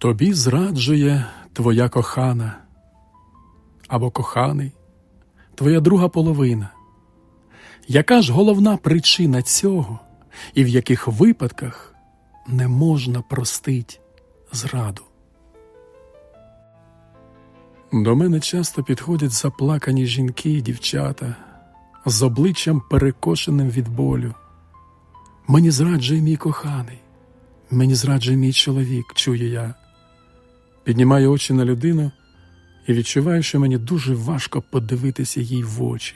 Тобі зраджує твоя кохана або коханий, твоя друга половина. Яка ж головна причина цього, і в яких випадках не можна простить зраду? До мене часто підходять заплакані жінки і дівчата з обличчям перекошеним від болю. Мені зраджує мій коханий, мені зраджує мій чоловік, чую я. Піднімаю очі на людину і відчуваю, що мені дуже важко подивитися їй в очі.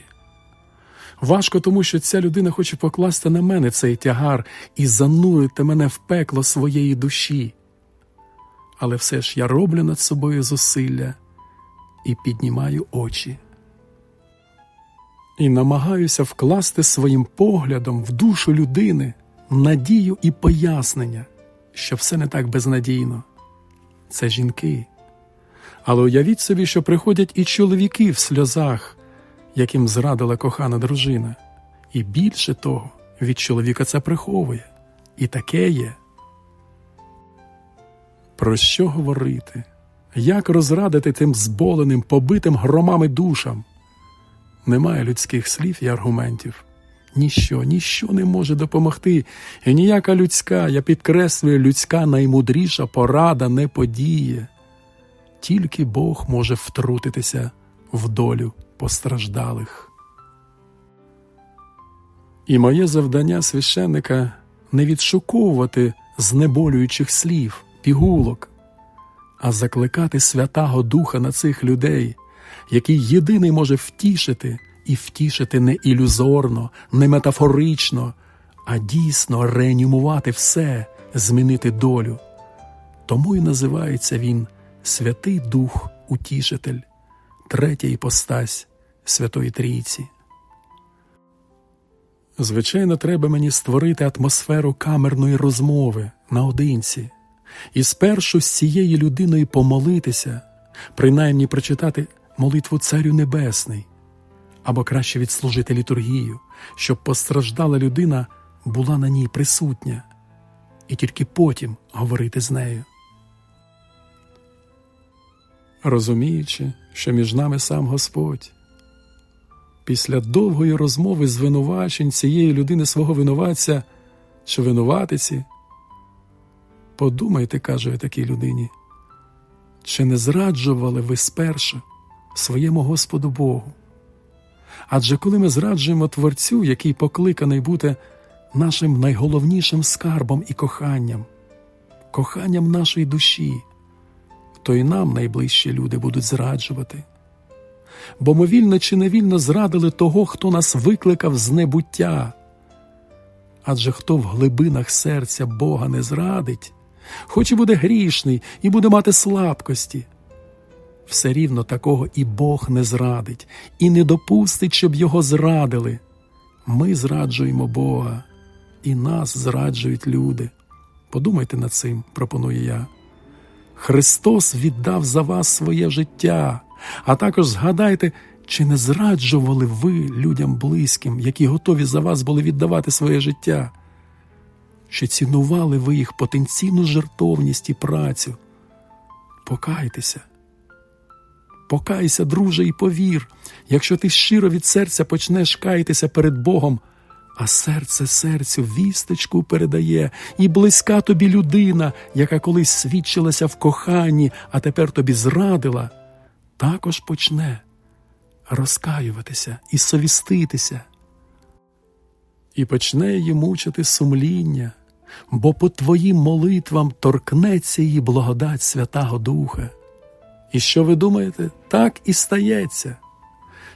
Важко, тому що ця людина хоче покласти на мене цей тягар і занурити мене в пекло своєї душі. Але все ж я роблю над собою зусилля і піднімаю очі. І намагаюся вкласти своїм поглядом в душу людини надію і пояснення, що все не так безнадійно. Це жінки. Але уявіть собі, що приходять і чоловіки в сльозах, яким зрадила кохана дружина. І більше того, від чоловіка це приховує. І таке є. Про що говорити? Як розрадити тим зболеним, побитим громами душам? Немає людських слів і аргументів. Ніщо, ніщо не може допомогти, і ніяка людська, я підкреслюю, людська наймудріша порада не подіє. Тільки Бог може втрутитися в долю постраждалих. І моє завдання священника не відшуковувати знеболюючих слів, пігулок, а закликати Святого Духа на цих людей, який єдиний може втішити і втішити не ілюзорно, не метафорично, а дійсно реанімувати все, змінити долю. Тому і називається він Святий Дух Утішитель, третя іпостась Святої Трійці. Звичайно, треба мені створити атмосферу камерної розмови наодинці, і спершу з цією людиною помолитися, принаймні прочитати молитву Царю Небесний, або краще відслужити літургію, щоб постраждала людина була на ній присутня, і тільки потім говорити з нею. Розуміючи, що між нами сам Господь. Після довгої розмови звинувачень цієї людини свого винуватця чи винуватиці, подумайте, кажу я такій людині, чи не зраджували ви спершу своєму Господу Богу? Адже коли ми зраджуємо Творцю, який покликаний бути нашим найголовнішим скарбом і коханням, коханням нашої душі, то й нам найближчі люди будуть зраджувати. Бо ми вільно чи невільно зрадили того, хто нас викликав з небуття. Адже хто в глибинах серця Бога не зрадить, хоч і буде грішний і буде мати слабкості, все рівно такого і Бог не зрадить, і не допустить, щоб його зрадили. Ми зраджуємо Бога, і нас зраджують люди. Подумайте над цим, пропоную я. Христос віддав за вас своє життя, а також згадайте, чи не зраджували ви людям близьким, які готові за вас були віддавати своє життя? Чи цінували ви їх потенційну жертовність і працю? Покайтеся. Покайся, друже, і повір, якщо ти щиро від серця почнеш каятися перед Богом, а серце серцю вісточку передає, і близька тобі людина, яка колись свідчилася в коханні, а тепер тобі зрадила, також почне розкаюватися і совіститися. І почне її мучити сумління, бо по твоїм молитвам торкнеться її благодать Святого Духа. І що ви думаєте, так і стається.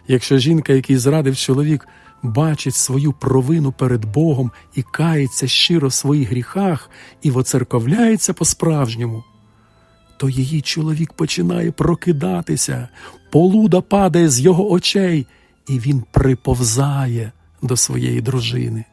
Якщо жінка, який зрадив чоловік, бачить свою провину перед Богом і кається щиро в своїх гріхах і воцерковляється по-справжньому, то її чоловік починає прокидатися, полуда падає з його очей, і він приповзає до своєї дружини.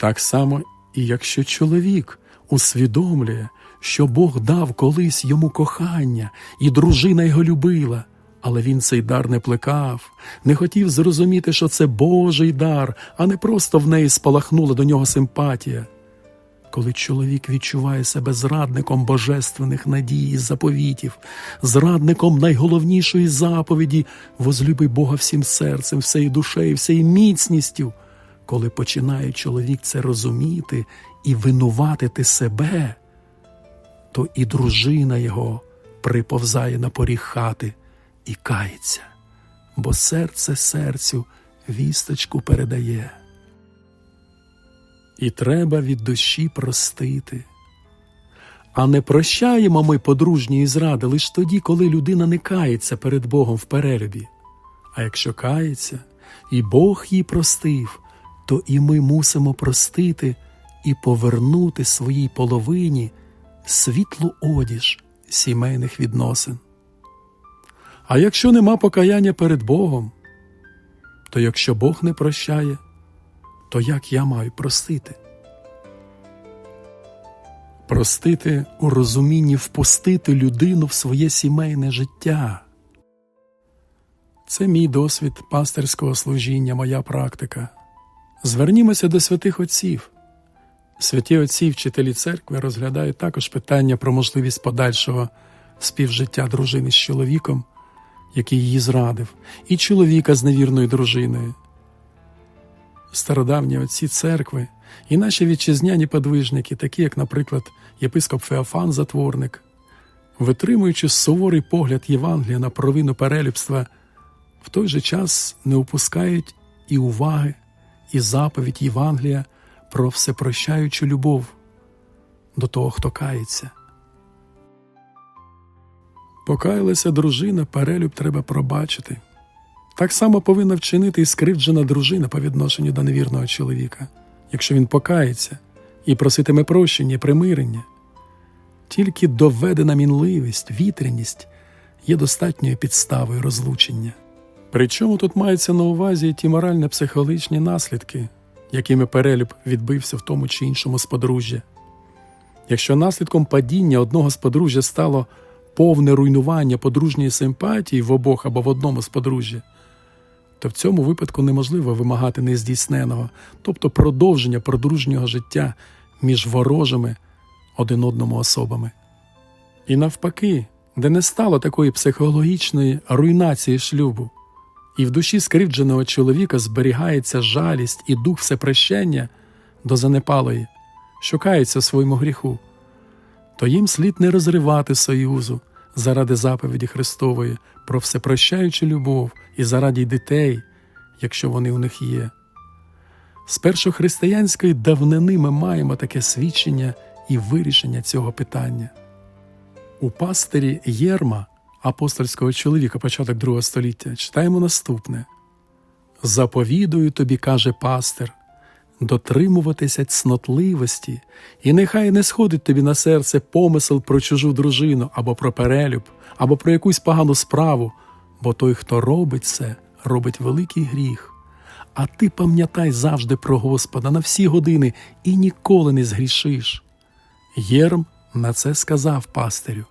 Так само, і якщо чоловік усвідомлює, що Бог дав колись йому кохання, і дружина його любила, але він цей дар не плекав, не хотів зрозуміти, що це Божий дар, а не просто в неї спалахнула до нього симпатія. коли чоловік відчуває себе зрадником божественних надій і заповітів, зрадником найголовнішої заповіді возлюби Бога всім серцем, всею душею, всею міцністю, коли починає чоловік це розуміти і винуватити себе, то і дружина його приповзає на поріг хати і кається, бо серце серцю вісточку передає. І треба від душі простити. А не прощаємо ми подружньої зради лише тоді, коли людина не кається перед Богом в перелюбі. А якщо кається, і Бог їй простив, то і ми мусимо простити і повернути своїй половині світлу одіж сімейних відносин. А якщо нема покаяння перед Богом, то якщо Бог не прощає, то як я маю простити? Простити у розумінні впустити людину в своє сімейне життя. Це мій досвід пастирського служіння, моя практика. Звернімося до святих отців. Святі отці, вчителі церкви розглядають також питання про можливість подальшого співжиття дружини з чоловіком, який її зрадив, і чоловіка з невірною дружиною. Стародавні отці церкви і наші вітчизняні подвижники, такі як, наприклад, єпископ Феофан Затворник, витримуючи суворий погляд Євангелія на провину перелюбства, в той же час не упускають і уваги, і заповідь Євангелія про всепрощаючу любов до того, хто кається. Покаялася дружина, перелюб треба пробачити. Так само повинна вчинити і скривджена дружина по відношенню до невірного чоловіка, якщо він покається і проситиме прощення, примирення. Тільки доведена мінливість, вітряність є достатньою підставою розлучення. Причому тут маються на увазі ті морально-психологічні наслідки, якими перелюб відбився в тому чи іншому з подружжя. Якщо наслідком падіння одного з подружжя стало повне руйнування подружньої симпатії в обох або в одному з подружжя, то в цьому випадку неможливо вимагати нездійсненого, тобто продовження подружнього життя між ворожими один одному особами. І навпаки, де не стало такої психологічної руйнації шлюбу, і в душі скривдженого чоловіка зберігається жалість і дух всепрощення до занепалої, що кається своєму гріху, то їм слід не розривати союзу заради заповіді Христової про всепрощаючу любов і заради дітей, якщо вони у них є. З першохристиянської давнини ми маємо таке свідчення і вирішення цього питання. У пастирі Єрма, апостольського чоловіка початок другого століття, читаємо наступне: Заповідую тобі, каже пастир, дотримуватися цнотливості, і нехай не сходить тобі на серце помисел про чужу дружину або про перелюб, або про якусь погану справу, бо той, хто робить це, робить великий гріх. А ти пам'ятай завжди про Господа на всі години і ніколи не згрішиш. Єрм на це сказав пастирю.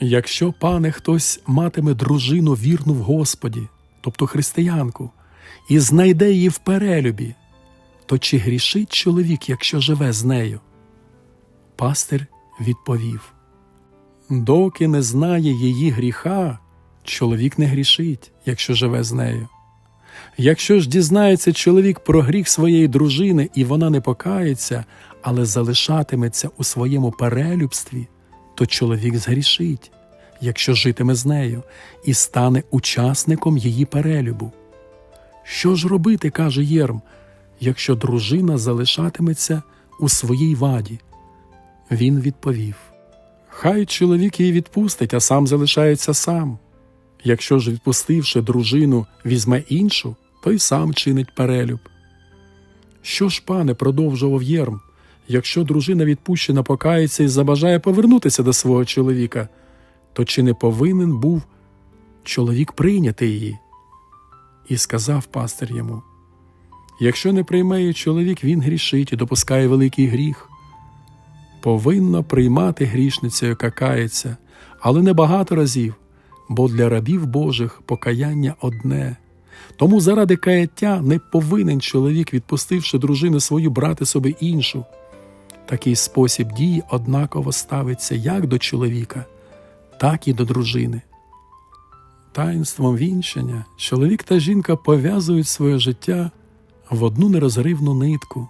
Якщо, пане, хтось матиме дружину вірну в Господі, тобто християнку, і знайде її в перелюбі, то чи грішить чоловік, якщо живе з нею? Пастир відповів: Доки не знає її гріха, чоловік не грішить, якщо живе з нею. Якщо ж дізнається чоловік про гріх своєї дружини, і вона не покається, але залишатиметься у своєму перелюбстві, то чоловік згрішить, якщо житиме з нею, і стане учасником її перелюбу. Що ж робити, каже Єрм, якщо дружина залишатиметься у своїй ваді? Він відповів: Хай чоловік її відпустить, а сам залишається сам. Якщо ж, відпустивши дружину, візьме іншу, то й сам чинить перелюб. Що ж, пане, продовжував Єрм, якщо дружина відпущена покається і забажає повернутися до свого чоловіка, то чи не повинен був чоловік прийняти її? І сказав пастир йому: Якщо не прийме її чоловік, він грішить і допускає великий гріх. Повинно приймати грішницю, яка кається, але не багато разів, бо для рабів Божих покаяння одне. Тому заради каяття не повинен чоловік, відпустивши дружину свою, брати собі іншу. Такий спосіб дії однаково ставиться як до чоловіка, так і до дружини. Таїнством вінчання чоловік та жінка пов'язують своє життя в одну нерозривну нитку,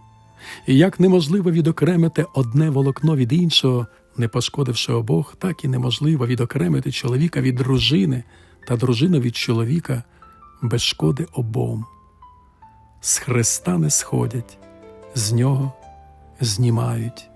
і як неможливо відокремити одне волокно від іншого, не пошкодивши обох, так і неможливо відокремити чоловіка від дружини та дружину від чоловіка без шкоди обом. З Христа не сходять, з нього знімають.